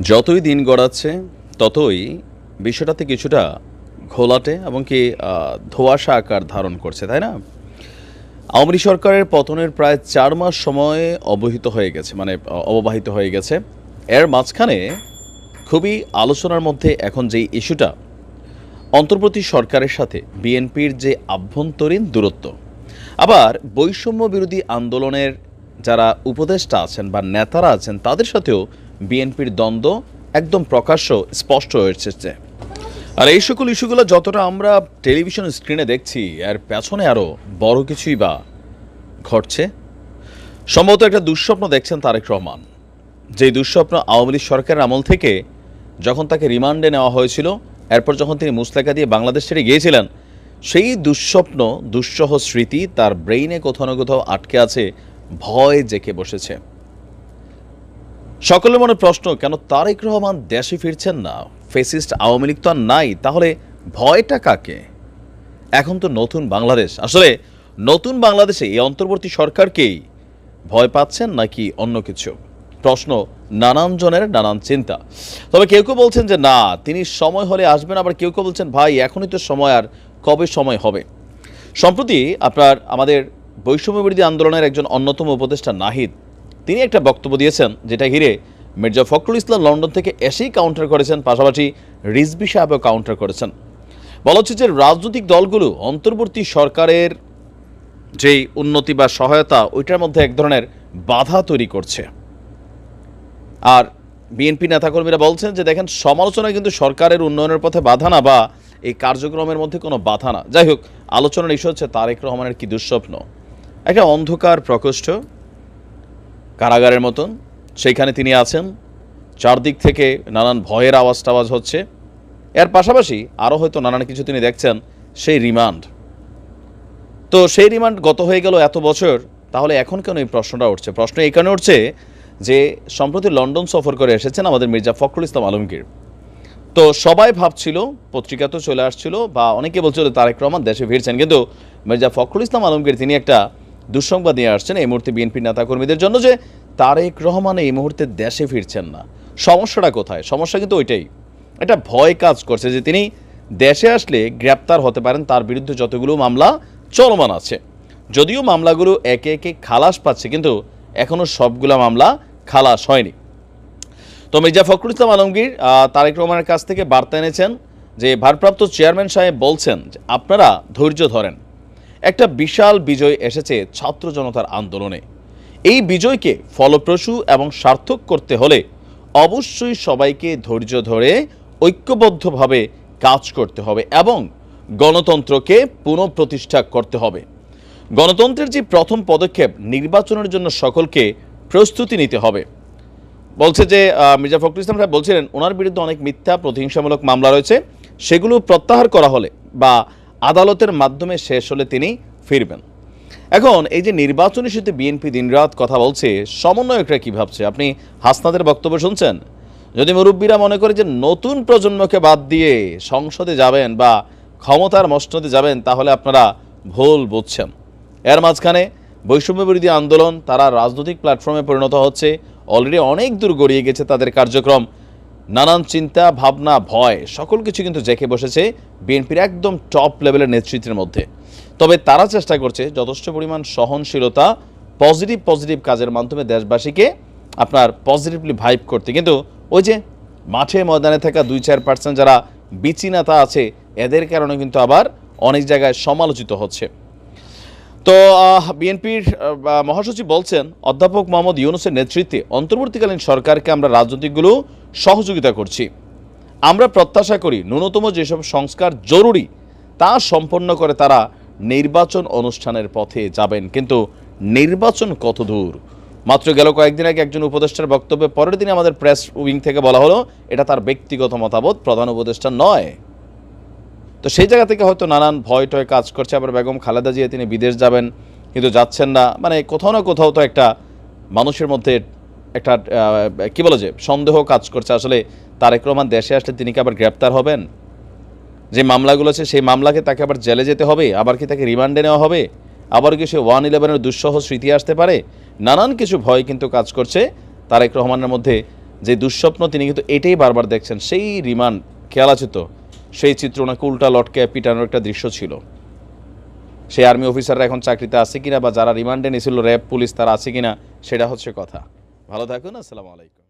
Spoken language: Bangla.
যতই দিন গড়াচ্ছে, ততই বিষয়টাতে কিছুটা ঘোলাটে এবং কি ধোঁয়াশা আকার ধারণ করছে, তাই না? আওয়ামী সরকারের পতনের প্রায় চার মাস সময়ে অবহিত হয়ে গেছে মানে অববাহিত হয়ে গেছে। এর মাঝখানে খুবই আলোচনার মধ্যে এখন যেই ইস্যুটা, অন্তর্বর্তী সরকারের সাথে বিএনপির যে আভ্যন্তরীণ দূরত্ব, আবার বৈষম্য বিরোধী আন্দোলনের যারা উপদেষ্টা আছেন বা নেতারা আছেন, তাদের সাথেও বিএনপির দ্বন্দ্ব একদম প্রকাশ্য, স্পষ্ট হয়েছে আর এই সকল ইস্যুগুলো যতটা আমরা টেলিভিশন স্ক্রিনে দেখছি, এর পেছনে আরও বড় কিছুই বা ঘটছে? সম্ভবত একটা দুঃস্বপ্ন দেখছেন তারেক রহমান। যে দুঃস্বপ্ন আওয়ামী লীগ সরকারের আমল থেকে যখন তাকে রিমান্ডে নেওয়া হয়েছিল, এরপর যখন তিনি মুসলেকা দিয়ে বাংলাদেশ ছেড়ে গিয়েছিলেন, সেই দুঃস্বপ্ন, দুঃসহ স্মৃতি তার ব্রেইনে কোথাও না কোথাও আটকে আছে, ভয় জেকে বসেছে। সকলের মনে প্রশ্ন, কেন তারেক রহমান দেশে ফিরছেন না? ফেসিস্ট আওয়ামী লীগ তো আর নাই, তাহলে ভয়টা কাকে? এখন তো নতুন বাংলাদেশ। আসলে নতুন বাংলাদেশে এই অন্তর্বর্তী সরকারকেই ভয় পাচ্ছেন নাকি অন্য কিছু? প্রশ্ন নানান জনের নানান চিন্তা। তবে কেউ কেউ বলছেন যে, না, তিনি সময় হলে আসবেন। আবার কেউ কেউ বলছেন, ভাই, এখনই তো সময়, আর কবে সময় হবে? সম্প্রতি আপনার আমাদের বৈষম্য বিরোধী আন্দোলনের একজন অন্যতম উপদেষ্টা নাহিদ তিনি একটা বক্তব্য দিয়েছেন যেটা ঘিরে মির্জা ফখরুল ইসলাম লন্ডন থেকে এসেই কাউন্টার করেছেন, পাশাপাশি রিজবি সাহেবও কাউন্টার করেছেন। বলা হচ্ছে যে রাজনৈতিক দলগুলো অন্তর্বর্তী সরকারের যেই উন্নতি বা সহায়তা, ওইটার মধ্যে এক ধরনের বাধা তৈরি করছে। আর বিএনপি নেতাকর্মীরা বলছেন যে দেখেন সমালোচনা কিন্তু সরকারের উন্নয়নের পথে বাধা না বা এই কার্যক্রমের মধ্যে কোনো বাধা না। যাই হোক, আলোচনার ইস্যু হচ্ছে তারেক রহমানের কি দুঃস্বপ্ন? একটা অন্ধকার প্রকোষ্ঠ কারাগারের মতন। সেইখানে তিনি আছেন। চারদিক থেকে নানান ভয়ের আওয়াজ টাওয়াজ হচ্ছে। এর পাশাপাশি আরও হয়তো নানান কিছু তিনি দেখছেন, সেই রিমান্ড। তো সেই রিমান্ড গত হয়ে গেল এত বছর, তাহলে এখন কেন এই প্রশ্নটা উঠছে? প্রশ্ন এই কারণে উঠছে যে, সম্প্রতি লন্ডন সফর করে এসেছেন আমাদের মির্জা ফখরুল ইসলাম আলমগীর। তো সবাই ভাবছিল পত্রিকাতেও চলে আসছিল, বা অনেকে বলছিল তারেক রহমান দেশে ফিরছেন, কিন্তু মির্জা ফখরুল ইসলাম আলমগীর তিনি একটা দুঃসংবাদ নিয়ে আসছেন এই মুহূর্তে বিএনপি নেতাকর্মীদের জন্য যে তারেক রহমান এই মুহূর্তে দেশে ফিরছেন না। সমস্যাটা কোথায়? সমস্যা কিন্তু ওইটাই। এটা ভয় কাজ করছে যে তিনি দেশে আসলে গ্রেপ্তার হতে পারেন, তার বিরুদ্ধে যতগুলো মামলা চলমান আছে। যদিও মামলাগুলো একে একে খালাস পাচ্ছে, কিন্তু এখনও সবগুলো মামলা খালাস হয়নি। তো মির্জা ফখরুল ইসলাম আলমগীর তারেক রহমানের কাছ থেকে বার্তা এনেছেন যে ভারপ্রাপ্ত চেয়ারম্যান সাহেব বলছেন যে আপনারা ধৈর্য ধরেন। একটা বিশাল বিজয় এসেছে ছাত্র জনতার আন্দোলনে। এই বিজয়কে ফলপ্রসূ এবং সার্থক করতে হলে অবশ্যই সবাইকে ধৈর্য ধরে ঐক্যবদ্ধভাবে কাজ করতে হবে এবং গণতন্ত্রকে পুনঃপ্রতিষ্ঠা করতে হবে। গণতন্ত্রের যে প্রথম পদক্ষেপ, নির্বাচনের জন্য সকলকে প্রস্তুতি নিতে হবে। বলছে যে মির্জা ফখরুল ইসলাম সাহেব বলছিলেন, ওনার বিরুদ্ধে অনেক মিথ্যা প্রতিহিংসামূলক মামলা রয়েছে। সেগুলো প্রত্যাহার করা হলে বা আদালতের মাধ্যমে শেষ হলে তিনি ফিরবেন। এখন, এই যে নির্বাচন ইস্যুতে বিএনপি দিনরাত কথা বলছে, সমন্বয়করা কি ভাবছে? আপনি হাসনাদের বক্তব্য শুনছেন? যদি মুরব্বীরা মনে করে যে নতুন প্রজন্মকে বাদ দিয়ে সংসদে যাবেন বা ক্ষমতার মসনদে যাবেন, তাহলে আপনারা ভুল বুঝছেন। এর মাঝখানে বৈষম্য বিরোধী আন্দোলন, তারা রাজনৈতিক প্ল্যাটফর্মে পরিণত হচ্ছে। অলরেডি অনেক দূর গড়িয়ে গেছে তাদের কার্যক্রম। নানান চিন্তা, ভাবনা, ভয়, সকল কিছু কিন্তু জেঁকে বসেছে বিএনপির একদম টপ লেভেলের নেতৃত্বের মধ্যে। তবে তারা চেষ্টা করছে যথেষ্ট পরিমাণ সহনশীলতা পজিটিভ পজিটিভ কাজের মাধ্যমে দেশবাসীকে আপনার পজিটিভলি ভাইব করতে। কিন্তু ওই যে মাঠে ময়দানে থাকা দুই চার পার্সেন্ট যারা বিচি আছে, এদের কারণে কিন্তু আবার অনেক জায়গায় সমালোচিত হচ্ছে। তো বিএনপির মহাসচিব বলছেন, অধ্যাপক মোহাম্মদ ইউনুসের নেতৃত্বে অন্তর্বর্তীকালীন সরকারকে আমরা রাজনৈতিকগুলো সহযোগিতা করছি। আমরা প্রত্যাশা করি ন্যূনতম যেসব সংস্কার জরুরি, তা সম্পন্ন করে তারা নির্বাচন অনুষ্ঠানের পথে যাবেন। কিন্তু নির্বাচন কত দূর? মাত্র গেল কয়েকদিন আগে একজন উপদেষ্টার বক্তব্যে পরের দিনে আমাদের প্রেস উইং থেকে বলা হলো, এটা তার ব্যক্তিগত মতামত, প্রধান উপদেষ্টা নয়। তো সেই জায়গা থেকে হয়তো নানান ভয় টয় কাজ করছে। আবার বেগম খালেদা জিয়া তিনি বিদেশ যাবেন, কিন্তু যাচ্ছেন না। মানে কোথাও না কোথাও তো একটা মানুষের মধ্যে একটা কি বলে যে, সন্দেহ কাজ করছে। আসলে তারেক রহমান দেশে আসলে তিনি কি আবার গ্রেপ্তার হবেন? যে মামলাগুলো আছে, সেই মামলাকে তাকে আবার জেলে যেতে হবে, আবার কি তাকে রিমান্ডে নেওয়া হবে? আবার কি সে ওয়ান ইলেভেনের দুঃসহ স্মৃতি আসতে পারে? নানান কিছু ভয় কিন্তু কাজ করছে তারেক রহমানের মধ্যে। যে দুঃস্বপ্ন তিনি কিন্তু এটাই বারবার দেখছেন, সেই রিমান্ড। খেয়াল আছে তো? সেই চিত্র ওনাকে উল্টা লটকে পিটানোর একটা দৃশ্য ছিল। সেই আর্মি অফিসাররা এখন চাকরিতে আছে কিনা বা যারা রিমান্ডে নিয়েছিল র্যাব, পুলিশ তারা আছে কিনা, সেটা হচ্ছে কথা। ভালো থাকুন, আসসালামু আলাইকুম।